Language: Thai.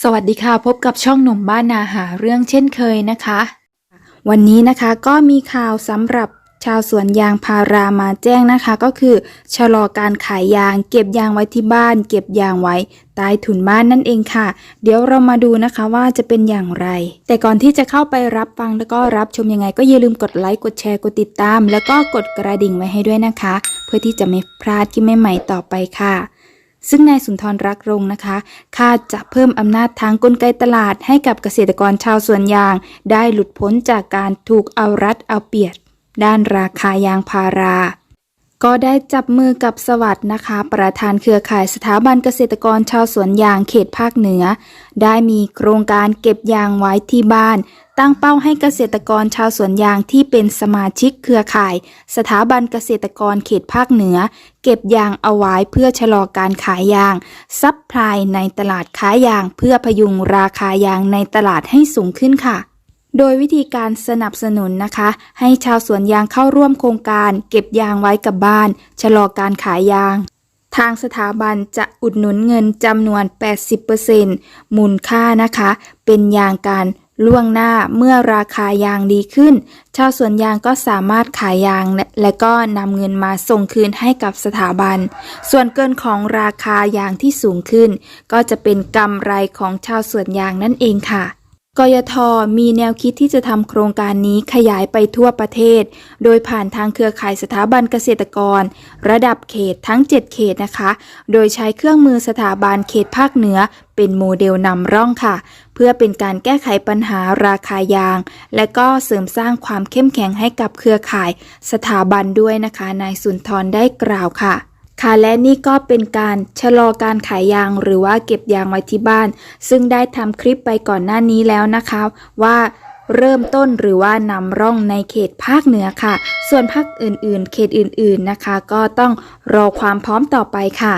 สวัสดีค่ะพบกับช่องหนุ่มบ้านนาหาเรื่องเช่นเคยนะคะ วันนี้นะคะก็มีข่าวสำหรับ ชาวสวนยางพารามาแจ้งนะคะ ก็คือชะลอการขายยาง เก็บยางไว้ที่บ้าน เก็บยางไว้ใต้ถุนบ้านนั่นเองค่ะ เดี๋ยวเรามาดูนะคะว่าจะเป็นอย่างไร แต่ก่อนที่จะเข้าไปรับฟังแล้วก็รับชมยังไง ก็อย่าลืมกดไลค์กดแชร์กดติดตาม แล้วก็กดกระดิ่งไว้ให้ด้วยนะคะ เพื่อที่จะไม่พลาดคลิปใหม่ๆต่อไปค่ะซึ่งนายสุนทรรักรงนะคะคาดจะเพิ่มอำนาจทางกลไกตลาดให้กับเกษตรกรชาวสวนยาง ได้หลุดพ้นจากการถูกเอารัดเอาเปรียบ ด้านราคายางพารา ก็ได้จับมือกับสวัสด์นะคะ ประธานเครือข่ายสถาบันเกษตรกรชาวสวนยางเขตภาคเหนือ ได้มีโครงการเก็บยางไว้ที่บ้านตั้งเป้าให้เกษตรกรชาวสวนยางที่เป็นสมาชิกเครือข่าย สถาบันเกษตรกรเขตภาคเหนือ เก็บยางเอาไว้เพื่อชะลอการขายยาง ซับพลายในตลาดค้ายางเพื่อพยุงราคายางในตลาดให้สูงขึ้นค่ะ โดยวิธีการสนับสนุนนะคะ ให้ชาวสวนยางเข้าร่วมโครงการ เก็บยางไว้กับบ้าน ชะลอการขายยาง ทางสถาบันจะอุดหนุนเงินจำนวน 80%มูลค่านะคะ เป็นยางการล่วงหน้าเมื่อราคายางดีขึ้น ชาวสวนยางก็สามารถขายยางและและก็นำเงินมาส่งคืนให้กับสถาบัน ส่วนเกินของราคายางที่สูงขึ้น ก็จะเป็นกำไรของชาวสวนยางนั่นเองค่ะ กยทมีแนวคิดที่จะทำโครงการนี้ขยายไปทั่วประเทศ โดยผ่านทางเครือข่ายสถาบันเกษตรกร ระดับเขตทั้ง 7 เขตนะคะ โดยใช้เครื่องมือสถาบันเขตภาคเหนือ เป็นโมเดลนำร่องค่ะ เพื่อเป็นการแก้ไขปัญหาราคายาง และก็เสริมสร้างความเข้มแข็งให้กับเครือข่ายสถาบันด้วยนะคะ นายสุนทรได้กล่าวค่ะ ค่ะและนี่ก็เป็นการชะลอการขายยางหรือว่าเก็บยางไว้ที่บ้าน ซึ่งได้ทำคลิปไปก่อนหน้านี้แล้วนะคะ ว่าเริ่มต้นหรือว่านำร่องในเขตภาคเหนือค่ะ ส่วนภาคอื่นๆ เขตอื่นๆนะคะ ก็ต้องรอความพร้อมต่อไปค่ะ